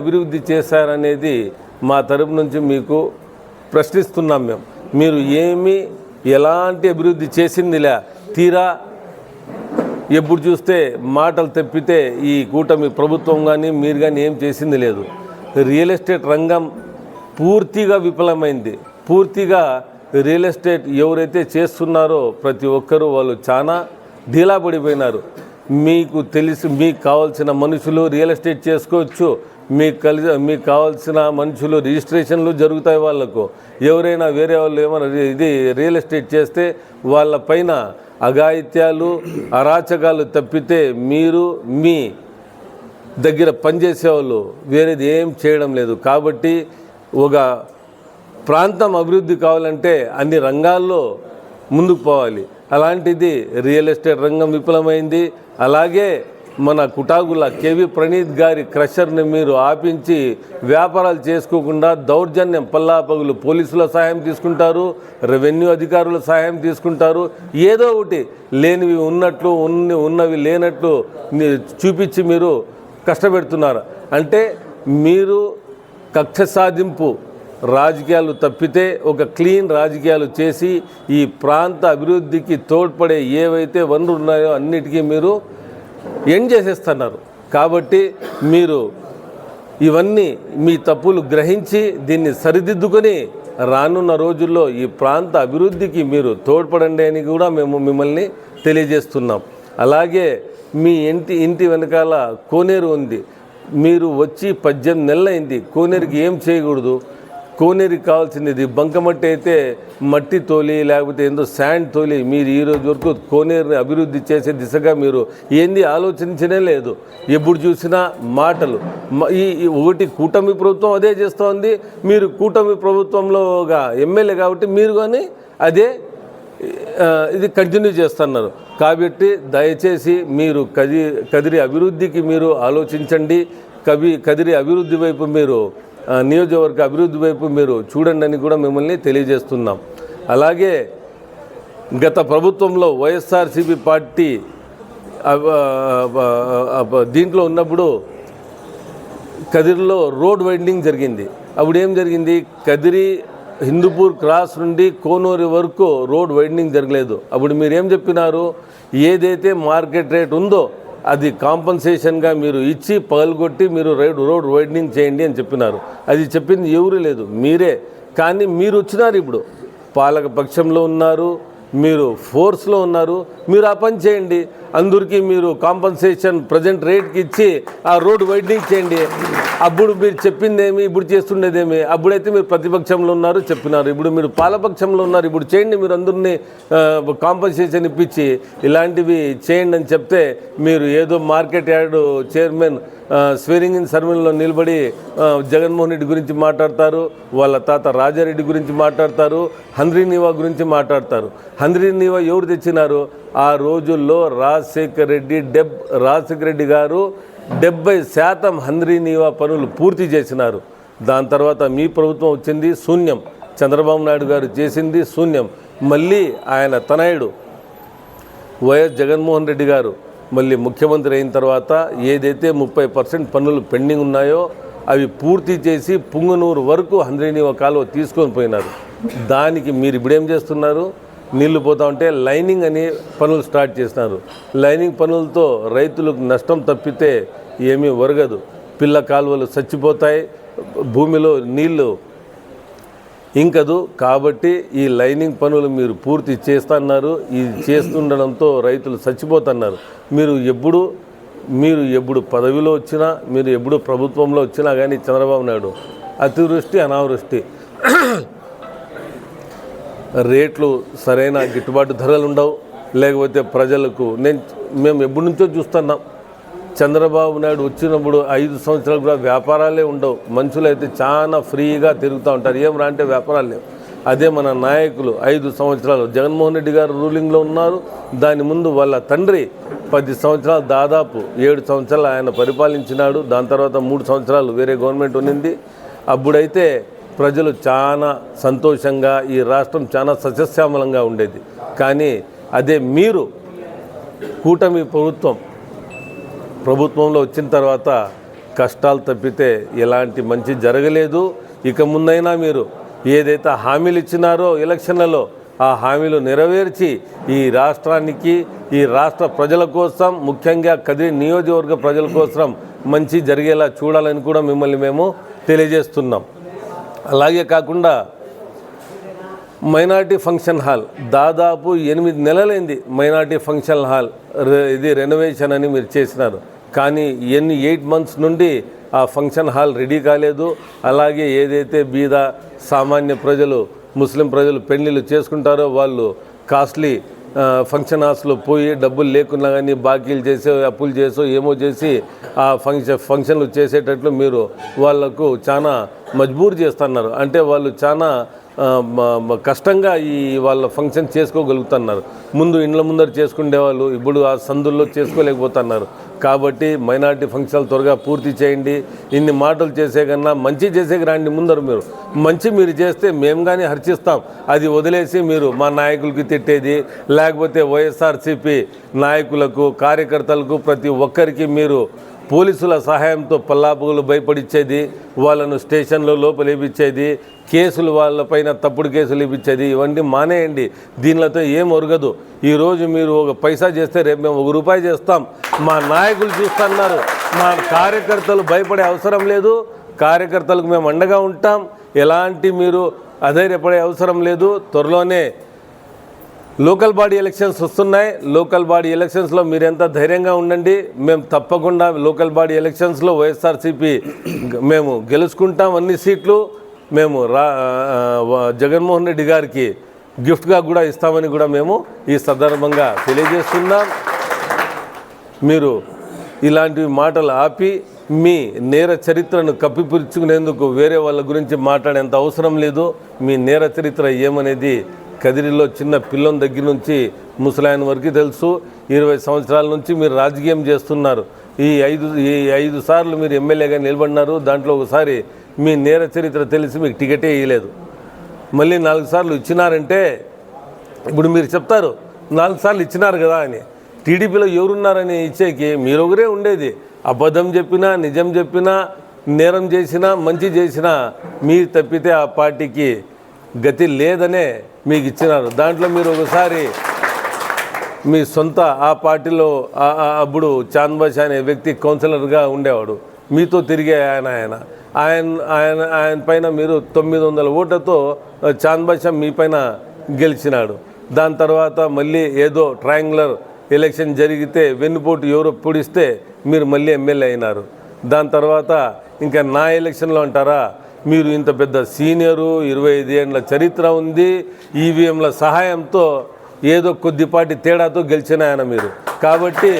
అభివృద్ధి చేశారనేది మా తరపు నుంచి మీకు ప్రశ్నిస్తున్నాం మేము. మీరు ఏమి ఎలాంటి అభివృద్ధి చేసిందిలే? తీరా ఎప్పుడు చూస్తే మాటలు తప్పితే ఈ కూటమి ప్రభుత్వం కానీ మీరు కానీ ఏం చేసింది లేదు. రియల్ ఎస్టేట్ రంగం పూర్తిగా విఫలమైంది. పూర్తిగా రియల్ ఎస్టేట్ ఎవరైతే చేస్తున్నారో ప్రతి ఒక్కరూ వాళ్ళు చాలా ఢీలా పడిపోయినారు. మీకు తెలిసి మీకు కావాల్సిన మనుషులు రియల్ ఎస్టేట్ చేసుకోవచ్చు. మీకు కలిసి మీకు కావాల్సిన మనుషులు రిజిస్ట్రేషన్లు జరుగుతాయి వాళ్ళకు. ఎవరైనా వేరే వాళ్ళు ఏమైనా ఇది రియల్ ఎస్టేట్ చేస్తే వాళ్ళ పైన అఘాయిత్యాలు అరాచకాలు తప్పితే మీరు మీ దగ్గర పనిచేసే వాళ్ళు వేరేది ఏం చేయడం లేదు. కాబట్టి ఒక ప్రాంతం అభివృద్ధి కావాలంటే అన్ని రంగాల్లో ముందుకు పోవాలి. అలాంటిది రియల్ ఎస్టేట్ రంగం విఫలమైంది. అలాగే మన కుటాగుల కేవి ప్రణీత్ గారి క్రషర్ని మీరు ఆపించి వ్యాపారాలు చేసుకోకుండా దౌర్జన్యం పల్లాపగులు పోలీసుల సహాయం తీసుకుంటారు రెవెన్యూ అధికారుల సహాయం తీసుకుంటారు. ఏదో ఒకటి లేనివి ఉన్నట్లు ఉన్ని ఉన్నవి లేనట్లు చూపించి మీరు కష్టపెడుతున్నారు. అంటే మీరు కక్ష సాధింపు రాజకీయాలు తప్పితే ఒక క్లీన్ రాజకీయాలు చేసి ఈ ప్రాంత అభివృద్ధికి తోడ్పడే ఏవైతే వనరులు ఉన్నాయో అన్నిటికీ మీరు ఎండ్ చేసేస్తున్నారు? కాబట్టి మీరు ఇవన్నీ మీ తప్పులు గ్రహించి దీన్ని సరిదిద్దుకొని రానున్న రోజుల్లో ఈ ప్రాంత అభివృద్ధికి మీరు తోడ్పడండి అని కూడా మేము మిమ్మల్ని తెలియజేస్తున్నాం. అలాగే మీ ఇంటి ఇంటి వెనకాల కోనేరు ఉంది. మీరు వచ్చి పద్దెనిమిది నెలలైంది అయింది కోనేరుకి ఏం చేయకూడదు? కోనేరుకి కావాల్సింది బంకమట్టి అయితే మట్టి తోలి లేకపోతే ఏందో శాండ్ తోలి. మీరు ఈ రోజు వరకు కోనేరుని అభివృద్ధి చేసే దిశగా మీరు ఏంది ఆలోచించనే లేదు. ఎప్పుడు చూసినా మాటలు. ఈ ఒకటి కూటమి ప్రభుత్వం అదే చేస్తోంది. మీరు కూటమి ప్రభుత్వంలో ఒక ఎమ్మెల్యే కాబట్టి మీరు కానీ అదే ఇది కంటిన్యూ చేస్తున్నారు. కాబట్టి దయచేసి మీరు కది కదిరి అభివృద్ధికి మీరు ఆలోచించండి. కవి కదిరి అభివృద్ధి వైపు మీరు నియోజకవర్గ అభివృద్ధి వైపు మీరు చూడండి అని కూడా మిమ్మల్ని తెలియజేస్తున్నాం. అలాగే గత ప్రభుత్వంలో వైఎస్ఆర్సీపీ పార్టీ దీంట్లో ఉన్నప్పుడు కదిరిలో రోడ్ వైండింగ్ జరిగింది. అప్పుడు ఏం జరిగింది? కదిరి హిందూపూర్ క్రాస్ నుండి కోనూరు వరకు రోడ్ వైండింగ్ జరగలేదు. అప్పుడు మీరు ఏం చెప్పినారు? ఏదైతే మార్కెట్ రేట్ ఉందో అది కాంపన్సేషన్గా మీరు ఇచ్చి పగలగొట్టి మీరు రోడ్ రోడ్ వైడనింగ్ చేయండి అని చెప్పినారు. అది చెప్పింది ఎవరు లేదు మీరే. కానీ మీరు వచ్చినారు ఇప్పుడు. పాలక పక్షంలో ఉన్నారు మీరు ఫోర్స్లో ఉన్నారు మీరు ఆ పని చేయండి. అందరికీ మీరు కాంపన్సేషన్ ప్రజెంట్ రేట్కి ఇచ్చి ఆ రోడ్డు వైడనింగ్ చేయండి. అప్పుడు మీరు చెప్పిందేమి ఇప్పుడు చేస్తుండేదేమి అప్పుడైతే మీరు ప్రతిపక్షంలో ఉన్నారు చెప్పినారు. ఇప్పుడు మీరు పాలపక్షంలో ఉన్నారు ఇప్పుడు చేయండి మీరు అందరినీ కాంపన్సేషన్ ఇప్పించి ఇలాంటివి చేయండి అని చెప్తే మీరు ఏదో market yard chairman swearing in సర్మన్లో నిలబడి జగన్మోహన్ రెడ్డి గురించి మాట్లాడతారు వాళ్ళ తాత రాజారెడ్డి గురించి మాట్లాడతారు హంద్రీ నీవా గురించి మాట్లాడతారు. హంద్రీ నీవా ఎవరు తెచ్చినారు? ఆ రోజుల్లో రాజశేఖర్ రెడ్డి డెబ్ రాజశేఖర రెడ్డి గారు డెబ్బై శాతం హంద్రీ నీవా పనులు పూర్తి చేసినారు. దాని తర్వాత మీ ప్రభుత్వం వచ్చింది శూన్యం. చంద్రబాబు నాయుడు గారు చేసింది శూన్యం. మళ్ళీ ఆయన తనయుడు వైఎస్ జగన్మోహన్ రెడ్డి గారు మళ్ళీ ముఖ్యమంత్రి అయిన తర్వాత ఏదైతే ముప్పై పర్సెంట్ పనులు పెండింగ్ ఉన్నాయో అవి పూర్తి చేసి పుంగనూరు వరకు హంద్రీనీవ కాలువ తీసుకొని పోయినారు. దానికి మీరు ఇప్పుడేం చేస్తున్నారు? నీళ్ళు పోతా ఉంటే లైనింగ్ అనే పనులు స్టార్ట్ చేసినారు. లైనింగ్ పనులతో రైతులకు నష్టం తప్పితే ఏమీ ఒరగదు. పిల్ల కాలువలు చచ్చిపోతాయి భూమిలో నీళ్ళు ఇంకదు. కాబట్టి ఈ లైనింగ్ పనులు మీరు పూర్తి చేస్తున్నారు. ఇది చేస్తుండడంతో రైతులు చచ్చిపోతున్నారు. మీరు ఎప్పుడు మీరు ఎప్పుడు పదవిలో వచ్చినా మీరు ఎప్పుడు ప్రభుత్వంలో వచ్చినా కానీ చంద్రబాబు నాయుడు అతివృష్టి అనావృష్టి. రేట్లు సరైన గిట్టుబాటు ధరలు ఉండవు. లేకపోతే ప్రజలకు నేను మేము ఎప్పటి నుంచో చూస్తున్నాం. చంద్రబాబు నాయుడు వచ్చినప్పుడు ఐదు సంవత్సరాలు కూడా వ్యాపారాలే ఉండవు. మనుషులు అయితే చాలా ఫ్రీగా తిరుగుతూ ఉంటారు. ఏం రా అంటే వ్యాపారాలు లేవు. అదే మన నాయకులు ఐదు సంవత్సరాలు జగన్మోహన్ రెడ్డి గారు రూలింగ్లో ఉన్నారు. దాని ముందు వాళ్ళ తండ్రి పది సంవత్సరాలు దాదాపు ఏడు సంవత్సరాలు ఆయన పరిపాలించినాడు. దాని తర్వాత మూడు సంవత్సరాలు వేరే గవర్నమెంట్ ఉన్నింది. అప్పుడైతే ప్రజలు చాలా సంతోషంగా ఈ రాష్ట్రం చాలా సస్యశ్యామలంగా ఉండేది. కానీ అదే మీరు కూటమి ప్రభుత్వం ప్రభుత్వంలో వచ్చిన తర్వాత కష్టాలు తప్పితే ఎలాంటి మంచి జరగలేదు. ఇక ముందైనా మీరు ఏదైతే హామీలు ఇచ్చినారో ఎలక్షన్లలో ఆ హామీలు నెరవేర్చి ఈ రాష్ట్రానికి ఈ రాష్ట్ర ప్రజల కోసం ముఖ్యంగా కదిరి నియోజకవర్గ ప్రజల కోసం మంచి జరిగేలా చూడాలని కూడా మిమ్మల్ని మేము తెలియజేస్తున్నాం. అలాగే కాకుండా మైనార్టీ ఫంక్షన్ హాల్ దాదాపు ఎనిమిది నెలలైంది మైనార్టీ ఫంక్షన్ హాల్ ఇది రెనోవేషన్ అని మీరు చేసినారు. కానీ ఎన్ని ఎయిట్ మంత్స్ నుండి ఆ ఫంక్షన్ హాల్ రెడీ కాలేదు. అలాగే ఏదైతే బీద సామాన్య ప్రజలు ముస్లిం ప్రజలు పెళ్ళిళ్ళు చేసుకుంటారో వాళ్ళు కాస్ట్లీ ఫంక్షన్ హాల్స్లో పోయి డబ్బులు లేకున్నా కానీ బాకీలు చేసో అప్పులు చేసో ఏమో చేసి ఆ ఫంక్షన్ ఫంక్షన్లు చేసేటట్లు మీరు వాళ్ళకు చాలా మజ్బూర్ చేస్తున్నారు. అంటే వాళ్ళు చాలా కష్టంగా ఈ వాళ్ళ ఫంక్షన్ చేసుకోగలుగుతున్నారు. ముందు ఇండ్ల ముందర చేసుకునే వాళ్ళు ఇప్పుడు ఆ సందుల్లో చేసుకోలేకపోతున్నారు. కాబట్టి మైనార్టీ ఫంక్షన్లు త్వరగా పూర్తి చేయండి. ఇన్ని మాటలు చేసే కన్నా మంచి చేసే రాండి ముందర మీరు. మంచి మీరు చేస్తే మేము కానీ హర్చిస్తాం. అది వదిలేసి మీరు మా నాయకులకి తిట్టేది లేకపోతే వైఎస్ఆర్సీపీ నాయకులకు కార్యకర్తలకు ప్రతి ఒక్కరికి మీరు పోలీసుల సహాయంతో పల్లాపులు భయపడిచ్చేది వాళ్ళను స్టేషన్లో లోపలేపించేది కేసులు వాళ్ళపైన తప్పుడు కేసులు ఇప్పించేది ఇవన్నీ మానేయండి. దీనిలతో ఏం ఒరగదు. ఈరోజు మీరు ఒక పైసా చేస్తే రేపు మేము ఒక రూపాయి చేస్తాం. మా నాయకులు చూస్తున్నారు. మా కార్యకర్తలు భయపడే అవసరం లేదు. కార్యకర్తలకు మేము అండగా ఉంటాం. ఎలాంటి మీరు అధైర్యపడే అవసరం లేదు. త్వరలోనే లోకల్ బాడీ ఎలక్షన్స్ వస్తున్నాయి. లోకల్ బాడీ ఎలక్షన్స్లో మీరు ఎంత ధైర్యంగా ఉండండి మేము తప్పకుండా లోకల్ బాడీ ఎలక్షన్స్లో వైఎస్ఆర్సీపీ మేము గెలుచుకుంటాం అన్ని సీట్లు. మేము రా జగన్మోహన్ రెడ్డి గారికి గిఫ్ట్గా కూడా ఇస్తామని కూడా మేము ఈ సందర్భంగా తెలియజేస్తున్నాం. మీరు ఇలాంటి మాటలు ఆపి మీ నేర చరిత్రను కప్పిపుచ్చుకునేందుకు వేరే వాళ్ళ గురించి మాట్లాడేంత అవసరం లేదు. మీ నేర చరిత్ర ఏమనేది కదిరిలో చిన్న పిల్లం దగ్గర నుంచి ముసలాయన వరకు తెలుసు. ఇరవై సంవత్సరాల నుంచి మీరు రాజకీయం చేస్తున్నారు. ఈ ఐదు ఈ ఐదు సార్లు మీరు ఎమ్మెల్యేగా నిలబడినారు. దాంట్లో ఒకసారి మీ నేర చరిత్ర తెలిసి మీకు టికెటే ఇవ్వలేదు మళ్ళీ నాలుగు సార్లు ఇచ్చినారంటే ఇప్పుడు మీరు చెప్తారు నాలుగు సార్లు ఇచ్చినారు కదా అని. టీడీపీలో ఎవరున్నారని ఇచ్చేకి మీరు ఒకరే ఉండేది. అబద్ధం చెప్పినా నిజం చెప్పినా నేరం చేసినా మంచి చేసినా మీరు తప్పితే ఆ పార్టీకి గతి లేదనే మీకు ఇచ్చినారు దాంట్లో మీరు ఒకసారి మీ సొంత ఆ పార్టీలో అప్పుడు చాందబాషా అనే వ్యక్తి కౌన్సిలర్గా ఉండేవాడు. మీతో తిరిగే ఆయన ఆయన. ఆయన ఆయన ఆయన పైన మీరు తొమ్మిది వందల ఓట్లతో చాందబాషా మీ పైన గెలిచినాడు. దాని తర్వాత మళ్ళీ ఏదో ట్రయాంగులర్ ఎలక్షన్ జరిగితే వెన్నుపోటు ఎవరో పొడిస్తే మీరు మళ్ళీ ఎమ్మెల్యే అయినారు. దాని తర్వాత ఇంకా నా ఎలక్షన్లో అంటారా? మీరు ఇంత పెద్ద సీనియరు ఇరవై ఐదేండ్ల చరిత్ర ఉంది ఈవీఎంల సహాయంతో ఏదో కొద్దిపాటి తేడాతో గెలిచిన ఆయన మీరు. కాబట్టి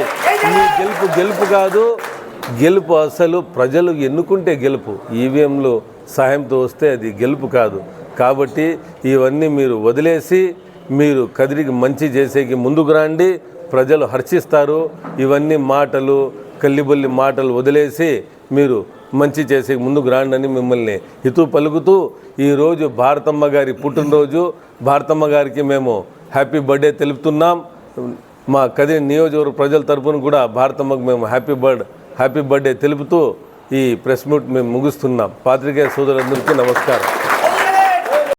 మీ గెలుపు గెలుపు కాదు గెలుపు అసలు ప్రజలు ఎన్నుకుంటే గెలుపు. ఈవీఎంలు సహాయంతో వస్తే అది గెలుపు కాదు. కాబట్టి ఇవన్నీ మీరు వదిలేసి మీరు కదిరికి మంచి చేసేకి ముందుకు రండి ప్రజలు హర్షిస్తారు. ఇవన్నీ మాటలు కల్లిబొల్లి మాటలు వదిలేసి మీరు మంచి చేసే ముందుకు రాండి మిమ్మల్ని హితూ పలుకుతూ ఈరోజు భారతమ్మ గారి పుట్టినరోజు. భారతమ్మ గారికి మేము హ్యాపీ బర్త్డే తెలుపుతున్నాం. మా కదిరి నియోజకవర్గ ప్రజల తరఫున కూడా భారతమ్మకు మేము హ్యాపీ బర్త్ హ్యాపీ బర్త్డే తెలుపుతూ ఈ ప్రెస్ మీట్ మేము ముగిస్తున్నాం. పాత్రికేయ సోదరులందరికీ నమస్కారం.